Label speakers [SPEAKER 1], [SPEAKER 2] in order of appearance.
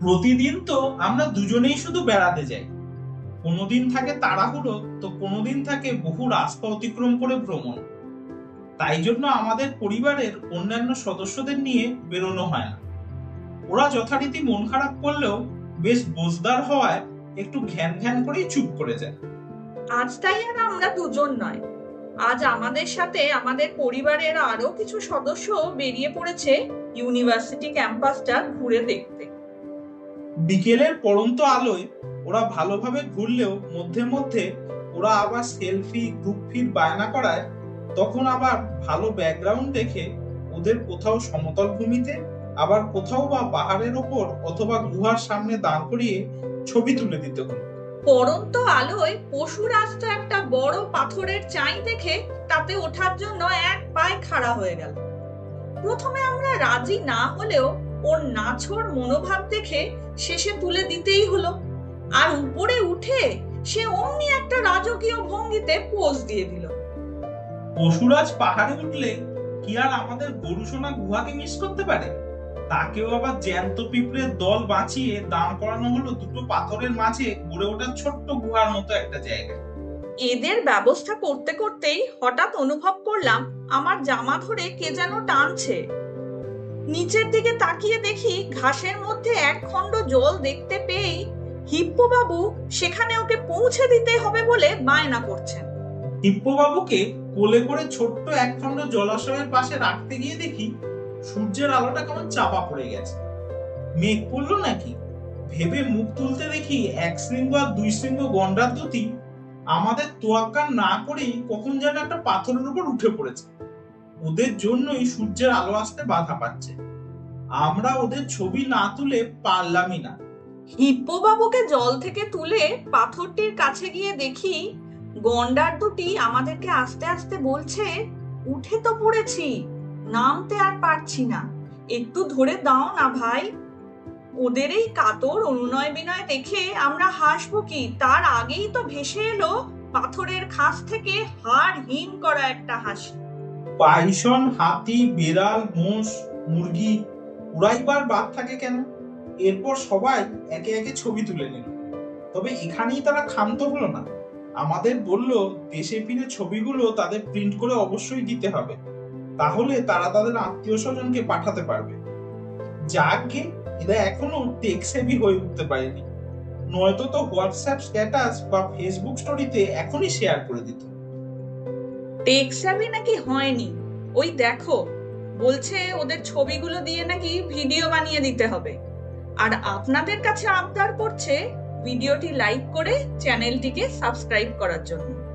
[SPEAKER 1] প্রতিদিন তো আমরা দুজনেই শুধু বেড়াতে যাই। কোনোদিন থাকে তাড়াহুড়ো, তো কোনোদিন থাকে বহু রাস্তা অতিক্রম করে ভ্রমণ। তাই জন্য আমাদের পরিবারের অন্যান্য সদস্যদের নিয়ে বেরোনো হয় না। ওরা যথারীতি মন খারাপ করলেও বেশ বোঝদার হওয়ায় একটু ঘ্যান ঘ্যান করেই চুপ করে যায়।
[SPEAKER 2] আজ তাই আর আমরা দুজন নয়। আজ আমাদের সাথে আমাদের পরিবারের আরও কিছু সদস্য বেরিয়ে পড়েছে ইউনিভার্সিটি ক্যাম্পাসটা ঘুরে দেখতে।
[SPEAKER 1] বিকেলের পড়ন্ত আলোয় ওরা ভালোভাবে ঘুরলেও মধ্যে মধ্যে ওরা আবার সেলফি গ্রুপ ফিট বায়না করায়, তখন আবার ভালো ব্যাকগ্রাউন্ড দেখে ওদের কোথাও সমতল ভূমিতে, আবার কোথাও বা পাহাড়ের ওপর অথবা গুহার সামনে দাঁড় করিয়ে ছবি তুলে দিতে। হলো
[SPEAKER 2] পরন্ত আলোয় পশু রাস্তা একটা বড় পাথরের চাই দেখে তাতে ওঠার জন্য এক পায়ে খাড়া হয়ে গেল। প্রথমে আমরা রাজি না হলেও ওর নাছোড় মনোভাব দেখে শেষে তুলে দিতেই হলো। আর উপরে উঠে সে অমনি একটা রাজকীয় ভঙ্গিতে পোজ দিয়ে দিল।
[SPEAKER 1] পশুরাজ পাহাড়ে উঠলে কি আর আমাদের গরুসোনা গুহাকে মিস করতে পারে? তাকেও আবার জ্যান্ত পিঁপড়ের দল বাঁচিয়ে দাঁড় করানো হলো দুটো পাথরের মাঝে গড়ে ওঠা ছোট্ট গুহার মতো একটা জায়গা
[SPEAKER 2] এদের ব্যবস্থা করতে করতেই হঠাৎ অনুভব করলাম আমার জামা ধরে কে যেন টানছে। নিচের দিকে তাকিয়ে দেখি ঘাসের মধ্যে এক খণ্ড জল দেখতে পেয়েই হিপ্পো বাবু সেখানে ওকে পৌঁছে দিতে হবে বলে বায়না করছেন।
[SPEAKER 1] টিপ্পবাবুকে কোলে করে ছোট্ট একখণ্ড জলাশয়ের পাশে রাখতে গিয়ে দেখি সূর্যের আলোটা কেমন চাপা পড়ে গেছে। মেঘ পড়ল নাকি? ভেবে মুখ তুলতে দেখি এক শৃঙ্গ আর দুই শৃঙ্গ গন্ডার দুটি আমাদের তোয়াক্কা না করেই কখন যেন একটা পাথরের উপর উঠে পড়েছে। ওদের জন্যই সূর্যের আলো আসতে বাধা পাচ্ছে। আমরা ওদের ছবি না তুলে পারলামই না।
[SPEAKER 2] হিপ্পো বাবুকে জল থেকে তুলে পাথরটির কাছে গিয়ে দেখি গন্ডার দুটি আমাদেরকে আস্তে আস্তে বলছে, উঠে তো পড়েছি, নামতে আর পারছি না। একটু ধরে দাও না ভাই। ওদের এই কাতর অনুনয় বিনয় দেখে আমরা হাসবো কি? তার আগেই তো ভেসে এলো পাথরের খাস থেকে হাড় হিম করা একটা হাসি।
[SPEAKER 1] পাইসন, হাতি, বেড়াল, মোষ, মুরগি উড়াইবার বাদ থাকে কেন? এরপর সবাই একে একে ছবি তুলে নিল। তবে এখানেই তারা ক্ষান্ত হলো না। আমাদের বলল, দেশে ফিরে ছবিগুলো তাদের প্রিন্ট করে অবশ্যই দিতে হবে। তাহলে তারা তাদের আত্মীয় স্বজনকে পাঠাতে পারবে। যাকে এরা এখনও টেক সেভি হয়ে উঠতে পারেনি। নয়তো তো হোয়াটসঅ্যাপ স্ট্যাটাস বা ফেসবুক স্টোরিতে এখনই শেয়ার করে দিত।
[SPEAKER 2] টেক্সাবি নাকি হয়নি? ওই দেখো, বলছে ওদের ছবিগুলো দিয়ে নাকি ভিডিও বানিয়ে দিতে হবে। আর আপনাদের কাছে আবদার করছে ভিডিওটি লাইক করে চ্যানেলটিকে সাবস্ক্রাইব করার জন্য।